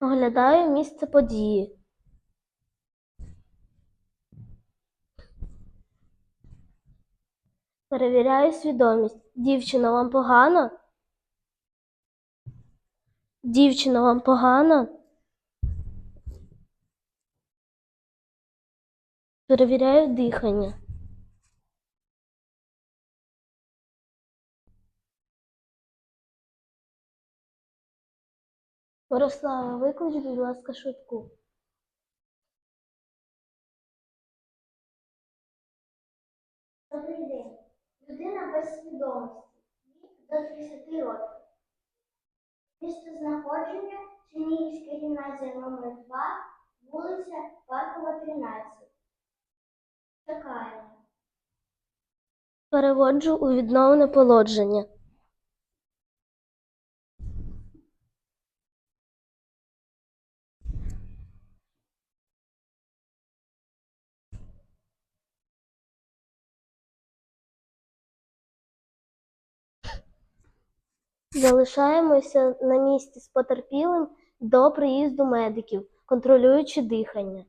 Оглядаю місце події. Перевіряю свідомість. Дівчино, вам погано? Дівчино, вам погано? Перевіряю дихання. Мирослава, виклич, будь ласка, швидку. Добрий день. Людина без свідомості. Вік до 30 років. Місце знаходження Чернігівська гімназія номер 2 вулиця Паркова, 13. Чекаємо. Переводжу у відновлене положення. Залишаємося на місці з потерпілим до приїзду медиків, контролюючи дихання.